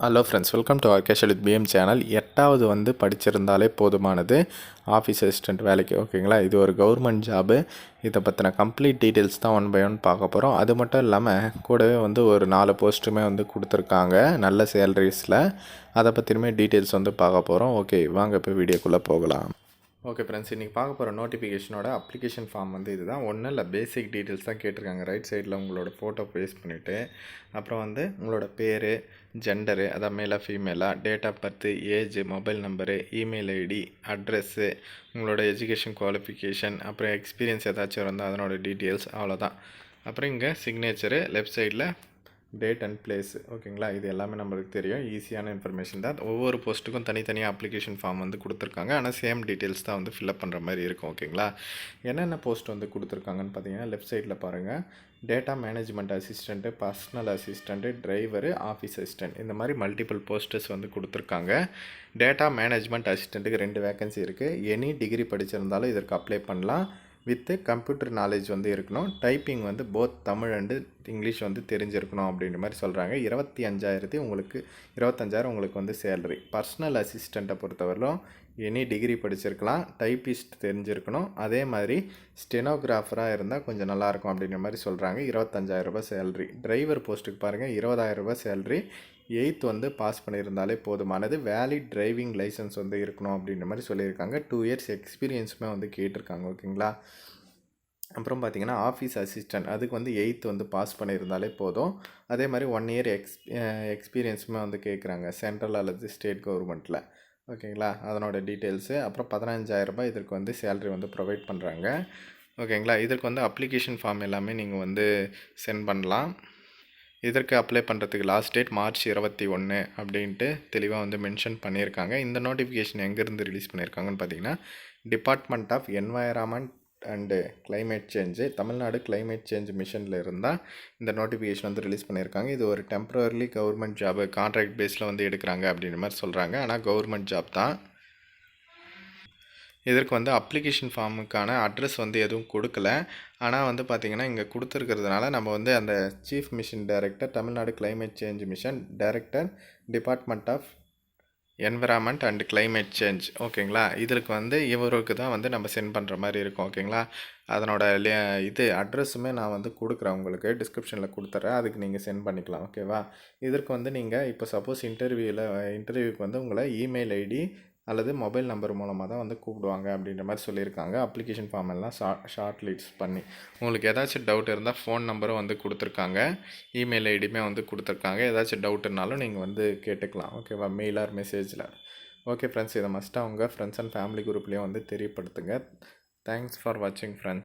Hello friends welcome to ஆர்கேஷல் with PM channel எட்டாவது வந்து படிச்சிருந்தாலே போதுமானது. ஆஃபீஸ் அசிஸ்டண்ட் வேலைக்கு ஓகேங்களா இது ஒரு கவர்மெண்ட் ஜாபு இதை பற்றின கம்ப்ளீட் டீட்டெயில்ஸ் தான் ஒன் பை ஒன் பார்க்க போகிறோம் அது மட்டும் இல்லாமல் கூடவே வந்து ஒரு நாலு போஸ்ட்டுமே வந்து கொடுத்துருக்காங்க நல்ல சேலரிஸில் அதை பற்றினுமே டீட்டெயில்ஸ் வந்து பார்க்க போகிறோம் ஓகே வாங்க இப்போ வீடியோக்குள்ளே போகலாம். ஓகே ஃப்ரெண்ட்ஸ் இன்றைக்கி பார்க்க போகிற நோட்டிஃபிகேஷனோட அப்ளிகேஷன் ஃபார்ம் வந்து இதுதான். ஒன்றும் இல்லை பேசிக் டீட்டெயில்ஸ் தான் கேட்டிருக்காங்க. ரைட் சைடில் உங்களோட ஃபோட்டோ பேஸ்ட் பண்ணிவிட்டு அப்புறம் வந்து உங்களோட பேர் ஜெண்டரு அதான் மேலா ஃபீமேலா date of birth age mobile number email ID address உங்களோட எஜுகேஷன் குவாலிஃபிகேஷன் அப்புறம் எக்ஸ்பீரியன்ஸ் ஏதாச்சும் இருந்தால் அதனோட டீட்டெயில்ஸ் அவ்வளோதான் அப்புறம் இங்கே சிக்னேச்சரு லெஃப்ட் சைடில் டேட் அண்ட் பிளேஸ் ஓகேங்களா? இது எல்லாமே நம்மளுக்கு தெரியும். ஈஸியான இன்ஃபர்மேஷன் தான். ஒவ்வொரு போஸ்ட்டுக்கும் தனித்தனியாக அப்ளிகேஷன் ஃபார்ம் வந்து கொடுத்துருக்காங்க. ஆனால் சேம் டீட்டெயில்ஸ் தான் வந்து ஃபில்அப் பண்ணுற மாதிரி இருக்கும். ஓகேங்களா? என்னென்ன போஸ்ட் வந்து கொடுத்துருக்காங்கன்னு பார்த்தீங்கன்னா லெஃப்ட் சைடில் பாருங்கள் data management assistant personal assistant driver office assistant இந்த மாதிரி மல்டிபிள் போஸ்டர்ஸ் வந்து கொடுத்துருக்காங்க. டேட்டா மேனேஜ்மெண்ட் அசிஸ்டண்ட்டுக்கு ரெண்டு வேகன்சி இருக்குது எனி டிகிரி படிச்சிருந்தாலும் இதற்கு அப்ளை பண்ணலாம். வித்து கம்ப்யூட்டர் நாலேஜ் வந்து இருக்கணும். டைப்பிங் வந்து போத் தமிழ் அண்டு இங்கிலீஷ் வந்து தெரிஞ்சிருக்கணும் அப்படின்ற மாதிரி சொல்கிறாங்க இருபத்தி அஞ்சாயிரத்தி உங்களுக்கு இருபத்தஞ்சாயிரம் உங்களுக்கு வந்து சேலரி பர்சனல் அசிஸ்டண்ட்டை பொறுத்தவரையிலும் எனி டிகிரி படிச்சிருக்கலாம். டைப்பிஸ்ட் தெரிஞ்சிருக்கணும். அதே மாதிரி ஸ்டெனோகிராஃபராக இருந்தால் கொஞ்சம் நல்லாயிருக்கும் அப்படின்ற மாதிரி சொல்கிறாங்க இருபத்தஞ்சாயிரரூபா சேலரி டிரைவர் போஸ்ட்டுக்கு பாருங்கள் இருபதாயிரரூபா சேலரி எயித் வந்து பாஸ் பண்ணியிருந்தாலே போதுமானது. வேலிட் டிரைவிங் லைசன்ஸ் வந்து இருக்கணும் அப்படின்ற மாதிரி சொல்லியிருக்காங்க. டூ இயர்ஸ் எக்ஸ்பீரியன்ஸுமே வந்து கேட்டிருக்காங்க. ஓகேங்களா அப்புறம் பார்த்திங்கன்னா ஆஃபீஸ் அசிஸ்டன்ட் அதுக்கு வந்து எயித்து வந்து பாஸ் பண்ணியிருந்தாலே போதும். அதே மாதிரி ஒன் இயர் எக்ஸ் எக்ஸ்பீரியன்ஸுமே வந்து கேட்குறாங்க சென்ட்ரல் அல்லது ஸ்டேட் கவர்மெண்ட்டில் ஓகேங்களா? அதனோட டீட்டெயில்ஸு அப்புறம் பதினஞ்சாயிரரூபா இதற்கு வந்து சேலரி வந்து ப்ரொவைட் பண்ணுறாங்க ஓகேங்களா? இதற்கு வந்து அப்ளிகேஷன் ஃபார்ம் எல்லாமே நீங்கள் வந்து சென்ட் பண்ணலாம். இதற்கு அப்ளை பண்ணுறதுக்கு லாஸ்ட் டேட் மார்ச் இருபத்தி ஒன்று அப்படின்ட்டு தெளிவாக வந்து மென்ஷன் பண்ணியிருக்காங்க. இந்த நோட்டிஃபிகேஷன் எங்கேருந்து ரிலீஸ் பண்ணியிருக்காங்கன்னு பார்த்தீங்கன்னா department of environment and climate change Tamil Nadu climate change மிஷனில் இருந்தால் இந்த நோட்டிஃபிகேஷன் வந்து ரிலீஸ் பண்ணியிருக்காங்க இது ஒரு டெம்பரரிலி கவர்மெண்ட் ஜாபு கான்ட்ராக்ட் பேஸில் வந்து எடுக்கிறாங்க அப்படின்ற மாதிரி சொல்கிறாங்க ஆனால் கவர்மெண்ட் ஜாப் தான். இதற்கு வந்து அப்ளிகேஷன் ஃபார்முக்கான அட்ரஸ் வந்து எதுவும் கொடுக்கல. ஆனால் வந்து பார்த்திங்கன்னா இங்கே கொடுத்துருக்கிறதுனால நம்ம வந்து அந்த chief mission director Tamil Nadu climate change mission director department of environment and climate change ஓகேங்களா இதற்கு வந்து இவருக்கு தான் வந்து நம்ம சென்ட் பண்ணுற மாதிரி இருக்கும். ஓகேங்களா அதனோட இது அட்ரஸுமே நான் வந்து கொடுக்குறேன் உங்களுக்கு. டிஸ்கிரிப்ஷனில் கொடுத்துட்றேன் அதுக்கு நீங்கள் சென்ட் பண்ணிக்கலாம். ஓகேவா இதற்கு வந்து நீங்கள் இப்போ சப்போஸ் இன்டர்வியூவில் இன்டர்வியூக்கு வந்து உங்களை இமெயில் ஐடி அல்லது மொபைல் நம்பர் மூலமாக தான் வந்து கூப்பிடுவாங்க அப்படின்ற மாதிரி சொல்லியிருக்காங்க. அப்ளிகேஷன் ஃபார்ம் எல்லாம் ஷா ஷார்ட் லீட்ஸ் பண்ணி. உங்களுக்கு ஏதாச்சும் டவுட் இருந்தால் ஃபோன் நம்பரும் வந்து கொடுத்துருக்காங்க. இமெயில் ஐடியுமே வந்து கொடுத்துருக்காங்க. ஏதாச்சும் டவுட்டுனாலும் நீங்கள் வந்து கேட்டுக்கலாம். ஓகேவா? மெயில் ஆர் மெசேஜில் ஓகே ஃப்ரெண்ட்ஸ் இதை மஸ்ட்டாக உங்கள் ஃப்ரெண்ட்ஸ் அண்ட் ஃபேமிலி குரூப்லேயும் வந்து தெரியப்படுத்துங்க. தேங்க்ஸ் ஃபார் வாட்சிங் ஃப்ரெண்ட்ஸ்